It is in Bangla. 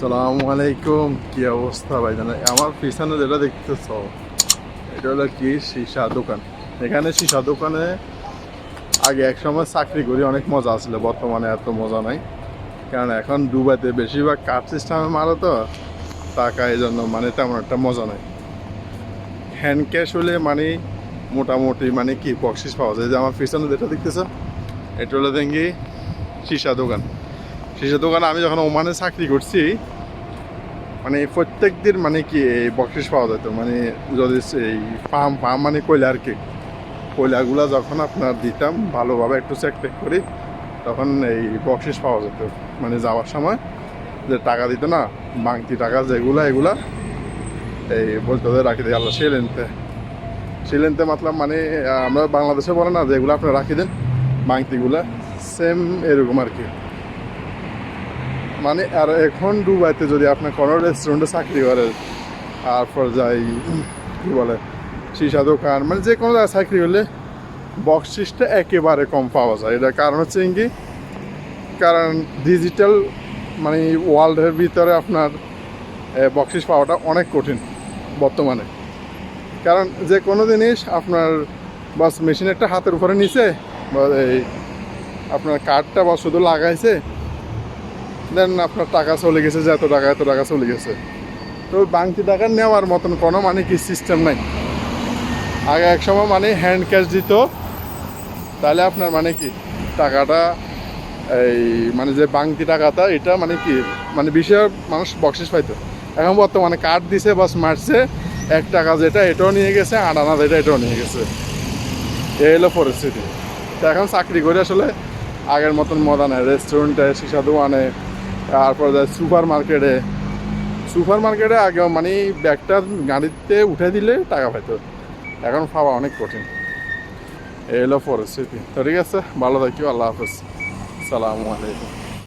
সালামু আলাইকুম, কি অবস্থা ভাই? জানা আমার পিছনে যেটা দেখতেছ, এটা হলো কি? সীসা দোকান। এখানে সীসা দোকানে আগে এক সময় চাকরি করি, অনেক মজা আসলে বর্তমানে এত মজা নাই। কারণ এখন দুবাইতে বেশিরভাগ কার্ড সিস্টেমে মারো তো, টাকা এই জন্য মানে তেমন একটা মজা নাই। হ্যান্ড ক্যাশ হলে মানে মোটামুটি মানে কি বক্সিস পাওয়া যায়। যে আমার পিছনে যেটা দেখতেছ, এটা হলো দেখি সীসা দোকান। সীসা দোকানে আমি যখন ওমানে চাকরি করছি মানে প্রত্যেক দিন মানে কি বকশিস পাওয়া যেত মানে যদি এই ফার্ম ফার্ম মানে কয়লা আর কি কয়লাগুলো যখন আপনার দিতাম ভালোভাবে একটু চেক টেক করি, তখন এই বকশিস পাওয়া যেত। মানে যাওয়ার সময় যে টাকা দিত না, বাংতি টাকা যেগুলা, এগুলা এই বলতে রাখি দিই, আল্লাহ শিলেনতে শিলেনতে মাতলাম মানে আমরা বাংলাদেশে বলে না যেগুলো আপনি রাখি দেন, বাংতিগুলা সেম এরকম আর কি। মানে আর এখন দুবাইতে যদি আপনি কোনো রেস্টুরেন্টে চাকরি করেন, তারপর যাই, কি বলে, সীসা দোকান মানে যে কোনো জায়গায় চাকরি হলে বক্সিসটা একেবারে কম পাওয়া যায়। এটা কারণ হচ্ছে কি? কারণ ডিজিটাল মানে ওয়ার্ল্ডের ভিতরে আপনার বক্সিস পাওয়াটা অনেক কঠিন বর্তমানে। কারণ যে কোনো জিনিস আপনার বাস মেশিন একটা হাতের উপরে নিছে, বা এই আপনার কার্ডটা বা শুধু লাগাইছে দেন আপনার টাকা চলে গেছে, যে এত টাকা এত টাকা চলে গেছে। তো বাংতি টাকা নেওয়ার মতন কোনো মানে কি সিস্টেম নাই। আগে এক সময় মানে হ্যান্ড ক্যাশ দিত, তাহলে আপনার মানে কি, টাকাটা এই মানে যে বাংতি টাকাটা, এটা মানে কি মানে বিশেষ মানুষ বকশিস পাইতো। এখন বর্তমানে কার্ড দিছে বাস মারছে এক টাকা যেটা, এটাও নিয়ে গেছে আট আনা যেটা, এটাও নিয়ে গেছে। এই হলো পরিস্থিতি। তো এখন চাকরি করে আসলে আগের মতন মজা নেই রেস্টুরেন্টে সীসা দোকানে তারপর সুপার মার্কেটে সুপার মার্কেটে আগে মানে ব্যাগটা গাড়িতে উঠে দিলে টাকা পাইতো। এখন পাওয়া অনেক কঠিন। এলো পরিস্থিতি। তো ঠিক আছে, ভালো থাকিও, আল্লাহ হাফেজ। সালামু আলাইকুম।